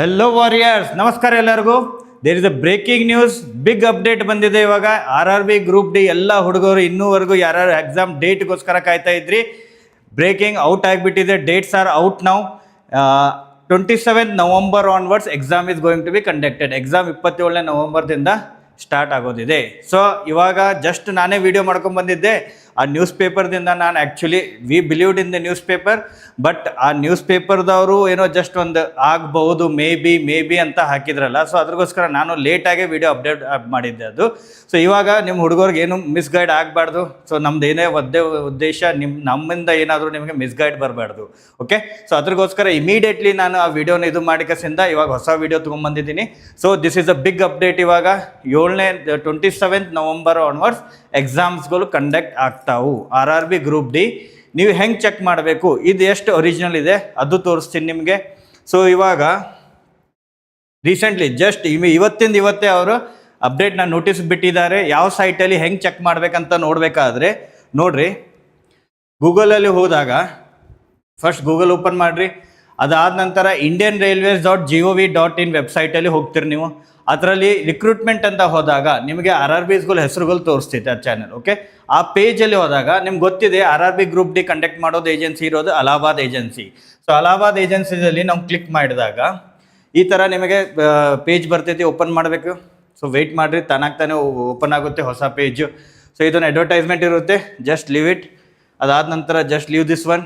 Hello warriors ನಮಸ್ಕಾರ ಎಲ್ಲರಿಗೂ. There is a breaking news big update ಬಂದಿದೆ ಇವಾಗ. R R B group D ಎಲ್ಲ ಹುಡುಗರು ಇನ್ನೂವರೆಗೂ ಯಾರ್ಯಾರು ಎಕ್ಸಾಮ್ ಡೇಟ್ಗೋಸ್ಕರ ಕಾಯ್ತಾ ಇದ್ರಿ. ಬ್ರೇಕಿಂಗ್ ಔಟ್ ಆಗಿಬಿಟ್ಟಿದೆ. ಡೇಟ್ಸ್ ಆರ್ ಔಟ್ ನಾವು twenty seven November onwards exam is going to be conducted exam ಇಪ್ಪತ್ತೇಳನೇ ನವಂಬರ್ದಿಂದ ಸ್ಟಾರ್ಟ್ ಆಗೋದಿದೆ. ಸೊ ಇವಾಗ ಜಸ್ಟ್ ನಾನೇ ವಿಡಿಯೋ ಮಾಡ್ಕೊಂಡು ಬಂದಿದ್ದೆ. ಆ ನ್ಯೂಸ್ ಪೇಪರ್ದಿಂದ ನಾನು actually we believed in the news paper but ಆ ನ್ಯೂಸ್ ಪೇಪರ್ದವರು ಏನೋ ಜಸ್ಟ್ ಒಂದು ಆಗಬಹುದು ಮೇ ಬಿ ಮೇ ಬಿ ಅಂತ ಹಾಕಿದ್ರಲ್ಲ. ಸೊ ಅದಕ್ಕೋಸ್ಕರ ನಾನು ಲೇಟಾಗೆ ವಿಡಿಯೋ ಅಪ್ಡೇಟ್ ಮಾಡಿದ್ದೆ ಅದು. ಸೊ ಇವಾಗ ನಿಮ್ಮ ಹುಡುಗರಿಗೆ ಏನು ಮಿಸ್ಗೈಡ್ ಆಗಬಾರ್ದು? ಸೊ ನಮ್ದು ಏನೇ ಒದ್ದೆ, ಉದ್ದೇಶ ನಿಮ್ಮ ನಮ್ಮಿಂದ ಏನಾದರೂ ನಿಮಗೆ ಮಿಸ್ಗೈಡ್ ಬರಬಾರ್ದು. ಓಕೆ ಸೊ ಅದಕ್ಕೋಸ್ಕರ ಇಮಿಡಿಯೇಟ್ಲಿ ನಾನು ಆ ವಿಡಿಯೋನ ಇದು ಮಾಡಿಕಸಿಂದ ಇವಾಗ ಹೊಸ video ತೊಗೊಂಬಂದಿದ್ದೀನಿ. So this is a big update ಇವಾಗ. ಏಳನೇ ಟ್ವೆಂಟಿ ಸೆವೆಂತ್ ನವಂಬರ್ ಆನ್ವರ್ಡ್ಸ್ ಎಕ್ಸಾಮ್ಸ್ಗಳು conduct ಆಗ್ತಾವು. R R B group D ನೀವು ಹೆಂಗೆ ಚೆಕ್ ಮಾಡಬೇಕು? ಇದು ಎಷ್ಟು ಒರಿಜಿನಲ್ ಇದೆ? ಅದು ತೋರಿಸ್ತೀನಿ ನಿಮಗೆ. ಸೊ ಇವಾಗ ರೀಸೆಂಟ್ಲಿ ಜಸ್ಟ್ ಇವತ್ತಿಂದ ಇವತ್ತೇ ಅವರು ಅಪ್ಡೇಟ್ನ ನೋಟಿಸ್ ಬಿಟ್ಟಿದ್ದಾರೆ. ಯಾವ ಸೈಟಲ್ಲಿ ಹೆಂಗೆ ಚೆಕ್ ಮಾಡ್ಬೇಕಂತ ನೋಡಬೇಕಾದ್ರೆ, ನೋಡ್ರಿ. ಗೂಗಲಲ್ಲಿ ಹೋದಾಗ ಫಸ್ಟ್ ಗೂಗಲ್ ಓಪನ್ ಮಾಡಿರಿ. ಅದಾದ ನಂತರ Indian Railways dot G O V dot in ವೆಬ್ಸೈಟಲ್ಲಿ ಹೋಗ್ತೀರಿ ನೀವು. ಅದರಲ್ಲಿ ರಿಕ್ರೂಟ್ಮೆಂಟ್ ಅಂತ ಹೋದಾಗ ನಿಮಗೆ ಆರ್ ಆರ್ ಬಿಸ್ಗಳ ಹೆಸರುಗಳು ತೋರಿಸ್ತೈತೆ ಆ ಚಾನಲ್ ಓಕೆ ಆ ಪೇಜಲ್ಲಿ ಹೋದಾಗ ನಿಮ್ಗೆ ಗೊತ್ತಿದೆ R R B group D conduct ಮಾಡೋದು ಏಜೆನ್ಸಿ ಇರೋದು ಅಲಹಾಬಾದ್ ಏಜೆನ್ಸಿ ಸೊ ಅಲಹಾಬಾದ್ ಏಜೆನ್ಸಿಯಲ್ಲಿ ನಾವು ಕ್ಲಿಕ್ ಮಾಡಿದಾಗ ಈ ಥರ ನಿಮಗೆ ಪೇಜ್ ಬರ್ತೈತಿ ಓಪನ್ ಮಾಡಬೇಕು. ಸೊ ವೆಯ್ಟ್ ಮಾಡಿರಿ ತಾನಾಗ್ತಾನೆ ಓಪನ್ ಆಗುತ್ತೆ ಹೊಸ ಪೇಜು ಸೊ ಇದೊಂದು ಅಡ್ವರ್ಟೈಸ್ಮೆಂಟ್ ಇರುತ್ತೆ ಜಸ್ಟ್ ಲೀವ್ ಇಟ್ ಅದಾದ ನಂತರ ಜಸ್ಟ್ ಲೀವ್ ದಿಸ್ ಒನ್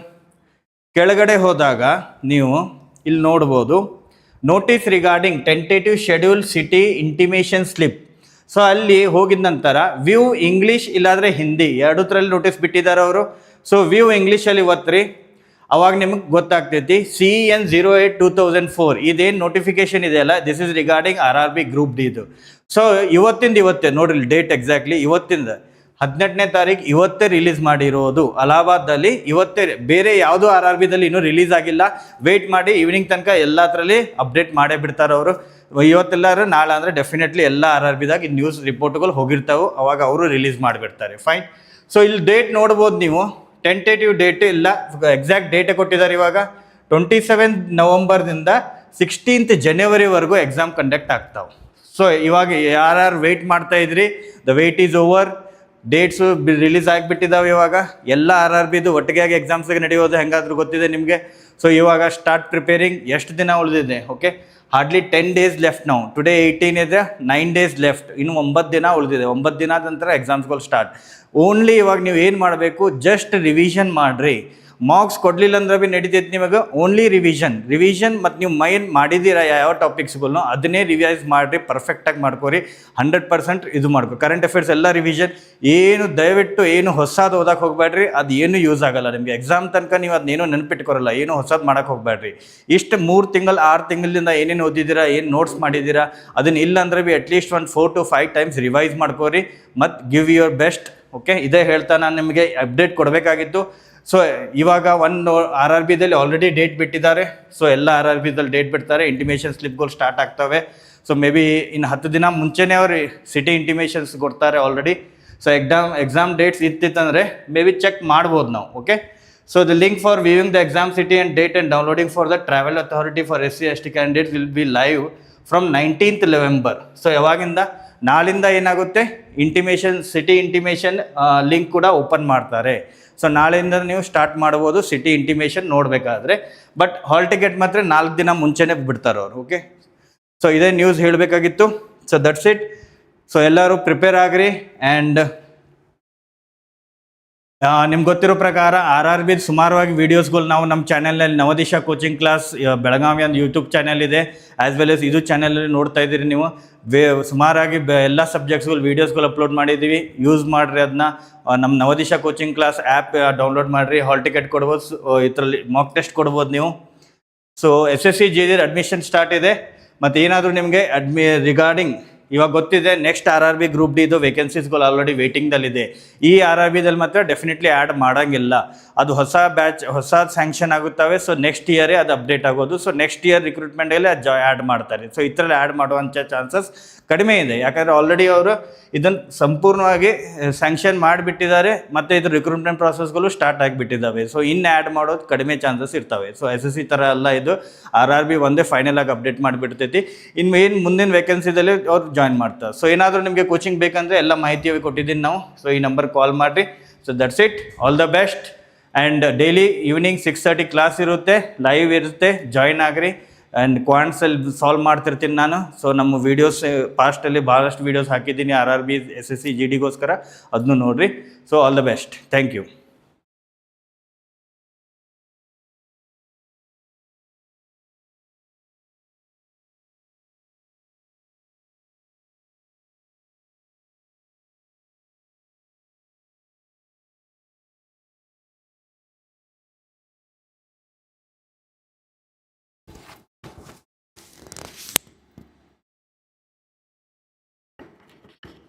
ಕೆಳಗಡೆ ಹೋದಾಗ ನೀವು ಇಲ್ಲಿ ನೋಡ್ಬೋದು notice regarding tentative schedule city intimation slip so ಅಲ್ಲಿ ಹೋಗಿದ ನಂತರ ವ್ಯೂ ಇಂಗ್ಲೀಷ್ ಇಲ್ಲಾದರೆ ಹಿಂದಿ ಎರಡೂದ್ರಲ್ಲಿ ನೋಟಿಸ್ ಬಿಟ್ಟಿದ್ದಾರೆ ಅವರು. ಸೊ ವ್ಯೂ ಇಂಗ್ಲೀಷಲ್ಲಿ ಒತ್ತಿರಿ ಅವಾಗ ನಿಮಗೆ ಗೊತ್ತಾಗ್ತೈತಿ C N zero eight two thousand four ಇದೇನು ನೋಟಿಫಿಕೇಶನ್ ಇದೆಯಲ್ಲ this is regarding R R B group D ಇದು. ಸೊ ಇವತ್ತಿಂದ ಇವತ್ತೇ, ನೋಡ್ರಿ ಡೇಟ್ ಎಕ್ಸಾಕ್ಟ್ಲಿ ಇವತ್ತಿಂದ. ಹದಿನೆಂಟನೇ ತಾರೀಕು ಇವತ್ತೇ ರಿಲೀಸ್ ಮಾಡಿರೋದು. ಅಲಹಾಬಾದಲ್ಲಿ ಇವತ್ತೇ ಬೇರೆ ಯಾವುದೂ ಆರ್ ಆರ್ ಬಿದಲ್ಲಿ ಇನ್ನೂ ರಿಲೀಸ್ ಆಗಿಲ್ಲ. ವೆಯ್ಟ್ ಮಾಡಿ ಈವ್ನಿಂಗ್ ತನಕ ಎಲ್ಲದರಲ್ಲಿ ಅಪ್ಡೇಟ್ ಮಾಡೇ ಬಿಡ್ತಾರೆ ಅವರು. ಇವತ್ತೆಲ್ಲರೂ ನಾಳೆ ಅಂದರೆ ಡೆಫಿನೆಟ್ಲಿ ಎಲ್ಲ ಆರ್ ಆರ್ ಬಿದಾಗ ನ್ಯೂಸ್ ರಿಪೋರ್ಟ್ಗಳು ಹೋಗಿರ್ತಾವೆ. ಅವಾಗ ಅವರು ರಿಲೀಸ್ ಮಾಡಿಬಿಡ್ತಾರೆ. ಫೈನ್ ಸೊ ಇಲ್ಲಿ ಡೇಟ್ ನೋಡ್ಬೋದು ನೀವು. ಟೆಂಟೇಟಿವ್ ಡೇಟ್ ಇಲ್ಲ. ಎಕ್ಸಾಕ್ಟ್ ಡೇಟೇ ಕೊಟ್ಟಿದ್ದಾರೆ ಇವಾಗ. ಟ್ವೆಂಟಿ ಸೆವೆನ್ ನವಂಬರ್ದಿಂದ ಸಿಕ್ಸ್ಟೀನ್ತ್ ಜನವರಿವರೆಗೂ ಎಕ್ಸಾಮ್ ಕಂಡಕ್ಟ್ ಆಗ್ತಾವೆ. ಸೊ ಇವಾಗ ಯಾರ್ಯಾರು ವೆಯ್ಟ್ ಮಾಡ್ತಾ ಇದ್ರಿ? The wait is over dates release ಆಗಿಬಿಟ್ಟಿದ್ದಾವೆ ಇವಾಗ. ಎಲ್ಲ ಆರ್ ಆರ್ ಬಿದು ಒಟ್ಟಿಗೆ ಆಗಿ ಎಕ್ಸಾಮ್ಸ್ಗೆ ನಡೆಯೋದು ಹೆಂಗಾದ್ರೂ ಗೊತ್ತಿದೆ ನಿಮಗೆ. ಸೊ ಇವಾಗ ಸ್ಟಾರ್ಟ್ ಪ್ರಿಪೇರಿಂಗ್ ಎಷ್ಟು ದಿನ ಉಳಿದಿದೆ okay hardly ten days left ನಾವು ಟುಡೇ ಏಯ್ಟೀನ್ ಇದೆ ನೈನ್ ಡೇಸ್ ಲೆಫ್ಟ್ ಇನ್ನು ಒಂಬತ್ತು ದಿನ ಉಳಿದಿದೆ. ಒಂಬತ್ತು ದಿನದ ನಂತರ ಎಕ್ಸಾಮ್ಸ್ಗಳು ಸ್ಟಾರ್ಟ್ ಓನ್ಲಿ ಇವಾಗ ನೀವು ಏನು ಮಾಡಬೇಕು? ಜಸ್ಟ್ ರಿವಿಷನ್ ಮಾಡಿರಿ. ಮಾರ್ಕ್ಸ್ ಕೊಡಲಿಲ್ಲ ಅಂದ್ರೆ ಭೀ ನಡೀತೈತೆ ನಿಮಗೆ ಓನ್ಲಿ ರಿವಿಷನ್ ರಿವಿಷನ್ ಮತ್ತು ನೀವು ಮೈನ್ ಮಾಡಿದ್ದೀರಾ ಯಾವ ಟಾಪಿಕ್ಸ್ಗಳನ್ನೂ ಅದನ್ನೇ ರಿವೈಸ್ ಮಾಡಿರಿ ಪರ್ಫೆಕ್ಟಾಗಿ ಮಾಡ್ಕೋರಿ ಹಂಡ್ರೆಡ್ ಪರ್ಸೆಂಟ್ ಇದು ಮಾಡ್ಕೊ. ಕರೆಂಟ್ ಅಫೇರ್ಸ್ ಎಲ್ಲ ರಿವಿಷನ್ ಏನು ದಯವಿಟ್ಟು ಏನು ಹೊಸದು ಓದಕ್ಕೆ ಹೋಗಬೇಡ್ರಿ ಅದು ಏನು ಯೂಸ್ ಆಗಲ್ಲ ನಿಮಗೆ. ಎಕ್ಸಾಮ್ ತನಕ ನೀವು ಅದನ್ನೇನು ನೆನಪಿಟ್ಕೊರಲ್ಲ, ಏನು ಹೊಸದು ಮಾಡಕ್ಕೆ ಹೋಗಬೇಡ್ರಿ ಇಷ್ಟು ಮೂರು ತಿಂಗಳು, ಆರು ತಿಂಗಳಿಂದ ಏನೇನು ಓದಿದ್ದೀರಾ, ಏನು ನೋಟ್ಸ್ ಮಾಡಿದ್ದೀರಾ ಅದನ್ನ ಇಲ್ಲ ಅಂದ್ರೆ ಭೀ ಅಟ್ಲೀಸ್ಟ್ ಒಂದು four to five times revise ಮಾಡ್ಕೋರಿ, ಮತ್ತು ಗಿವ್ ಯುವರ್ ಬೆಸ್ಟ್ ಓಕೆ ಇದೇ ಹೇಳ್ತಾ ನಾನು ನಿಮಗೆ ಅಪ್ಡೇಟ್ ಕೊಡಬೇಕಾಗಿತ್ತು ಸೊ ಇವಾಗ ಒನ್ ಆರ್ ಆರ್ ಬಿದಲ್ಲಿ ಆಲ್ರೆಡಿ ಡೇಟ್ ಬಿಟ್ಟಿದ್ದಾರೆ. ಸೊ ಎಲ್ಲ ಆರ್ ಆರ್ ಬಿದಲ್ಲಿ ಡೇಟ್ ಬಿಡ್ತಾರೆ. ಇಂಟಿಮೇಷನ್ ಸ್ಲಿಪ್ಗಳು ಸ್ಟಾರ್ಟ್ ಆಗ್ತವೆ. ಸೊ ಮೇ ಬಿ ಇನ್ನು ಹತ್ತು ದಿನ ಮುಂಚೆನೇ ಅವ್ರು ಸಿಟಿ ಇಂಟಿಮೇಷನ್ಸ್ ಕೊಡ್ತಾರೆ already so exam exam dates ಇತ್ತಿತ್ತಂದರೆ maybe check ಮಾಡ್ಬೋದು ನಾವು okay so the link for viewing the exam city and date and downloading for the travel authority for S C S T candidates will be live from nineteenth November so ಯಾವಾಗಿಂದ? ನಾಳಿಂದ ಏನಾಗುತ್ತೆ? Intimation city intimation link ಕೂಡ open ಮಾಡ್ತಾರೆ. So ನಾಳೆಯಿಂದ ನೀವು start ಮಾಡ್ಬೋದು city intimation ನೋಡಬೇಕಾದ್ರೆ. But hall ticket ಮಾತ್ರ ನಾಲ್ಕು ದಿನ ಮುಂಚೆನೇ ಬಿಡ್ತಾರೆ ಅವರು ಓಕೆ ಸೊ ಇದೇ ನ್ಯೂಸ್ ಹೇಳಬೇಕಾಗಿತ್ತು. ಸೊ ದಟ್ಸ್ ಇಟ್ ಸೊ ಎಲ್ಲರೂ ಪ್ರಿಪೇರ್ ಆಗ್ರಿ ಆ್ಯಂಡ್ ನಿಮ್ಗೆ ಗೊತ್ತಿರೋ ಪ್ರಕಾರ ಆರ್ ಆರ್ ಬಿ ಸುಮಾರವಾಗಿ ವೀಡಿಯೋಸ್ಗಳು ನಾವು ನಮ್ಮ ಚಾನಲ್ನಲ್ಲಿ ನವದಿಶಾ ಕೋಚಿಂಗ್ ಕ್ಲಾಸ್ ಬೆಳಗಾವಿ ಒಂದು ಯೂಟ್ಯೂಬ್ ಚಾನಲ್ ಇದೆ. ಆಸ್ ವೆಲ್ ಎಸ್ ಇದು ಚಾನಲಲ್ಲಿ ನೋಡ್ತಾ ಇದ್ದೀರಿ ನೀವು. ವೇ ಸುಮಾರಾಗಿ ಬೆ, ಎಲ್ಲ ಸಬ್ಜೆಕ್ಟ್ಸ್ಗಳು ವೀಡಿಯೋಸ್ಗಳು ಅಪ್ಲೋಡ್ ಮಾಡಿದ್ದೀವಿ. ಯೂಸ್ ಮಾಡಿರಿ ಅದನ್ನ ನಮ್ಮ Navadisha coaching class app download ಮಾಡಿರಿ. ಹಾಲ್ ಟಿಕೆಟ್ ಕೊಡ್ಬೋದು. ಇದರಲ್ಲಿ ಮಾಕ್ ಟೆಸ್ಟ್ ಕೊಡ್ಬೋದು ನೀವು. So S S C G admission start ಇದೆ. ಮತ್ತು ಏನಾದರೂ ನಿಮಗೆ ಅಡ್ಮಿ ರಿಗಾರ್ಡಿಂಗ್ ಇವಾಗ ಗೊತ್ತಿದೆ next R R B group D ಇದು ವೇಕೆನ್ಸೀಸ್ಗಳು ಆಲ್ರೆಡಿ ವೇಟಿಂಗ್ದಲ್ಲಿದೆ ಈ ಆರ್ ಆರ್ ಬಿದಲ್ಲಿ ಮಾತ್ರ ಡೆಫಿನೆಟ್ಲಿ ಆ್ಯಡ್ ಮಾಡೋಂಗಿಲ್ಲ. ಅದು ಹೊಸ ಬ್ಯಾಚ್ ಹೊಸ ಸ್ಯಾಂಕ್ಷನ್ ಆಗುತ್ತವೆ ಸೊ ನೆಕ್ಸ್ಟ್ ಇಯರೇ ಅದು ಅಪ್ಡೇಟ್ ಆಗೋದು. ಸೊ ನೆಕ್ಸ್ಟ್ ಇಯರ್ ರಿಕ್ರೂಟ್ಮೆಂಟಲ್ಲಿ ಅದು ಜಾ ಆ್ಯಡ್ ಮಾಡ್ತಾರೆ. ಸೊ ಥರ ಆ್ಯಡ್ ಮಾಡುವಂಥ ಚಾನ್ಸಸ್ ಕಡಿಮೆ ಇದೆ. ಯಾಕಂದರೆ ಆಲ್ರೆಡಿ ಅವರು ಇದನ್ನು ಸಂಪೂರ್ಣವಾಗಿ ಸ್ಯಾಂಕ್ಷನ್ ಮಾಡಿಬಿಟ್ಟಿದ್ದಾರೆ, ಮತ್ತು ಇದು ರಿಕ್ರೂಟ್ಮೆಂಟ್ ಪ್ರಾಸೆಸ್ಗಳು ಸ್ಟಾರ್ಟ್ ಆಗಿಬಿಟ್ಟಿದ್ದಾವೆ. ಸೊ ಇನ್ನು ಆ್ಯಡ್ ಮಾಡೋದು ಕಡಿಮೆ ಚಾನ್ಸಸ್ ಇರ್ತವೆ. ಸೊ ಎಸ್ ಎಸ್ ಸಿ ಥರ ಎಲ್ಲ ಇದು ಆರ್ ಆರ್ ಬಿ ಒಂದೇ ಫೈನಲ್ ಆಗಿ ಅಪ್ಡೇಟ್ ಮಾಡಿಬಿಡ್ತೈತಿ. ಇನ್ನು ಮೇನ್ ಮುಂದಿನ ವೇಕೆನ್ಸಿದಲ್ಲಿ ಅವ್ರು ಜಾಯ್ನ್ ಮಾಡ್ತಾ. ಸೊ ಏನಾದರೂ ನಿಮಗೆ ಕೋಚಿಂಗ್ ಬೇಕಂದರೆ ಎಲ್ಲ ಮಾಹಿತಿ ಕೊಟ್ಟಿದ್ದೀನಿ ನಾವು. ಸೊ ಈ ನಂಬರ್ ಕಾಲ್ ಮಾಡಿರಿ. So that's it all the best and daily evening six thirty class ಇರುತ್ತೆ ಲೈವ್ ಇರುತ್ತೆ. ಜಾಯ್ನ್ ಆಗಿರಿ. ಆ್ಯಂಡ್ ಕ್ವಾಂಟ್ಸಲ್ಲಿ ಸಾಲ್ವ್ ಮಾಡ್ತಿರ್ತೀನಿ ನಾನು. ಸೊ ನಮ್ಮ ವೀಡಿಯೋಸ್ ಪಾಸ್ಟಲ್ಲಿ ಭಾಳಷ್ಟು ವೀಡಿಯೋಸ್ ಹಾಕಿದ್ದೀನಿ. R R B S S C G ಡಿಗೋಸ್ಕರ ಅದನ್ನು ನೋಡಿರಿ. So all the best thank you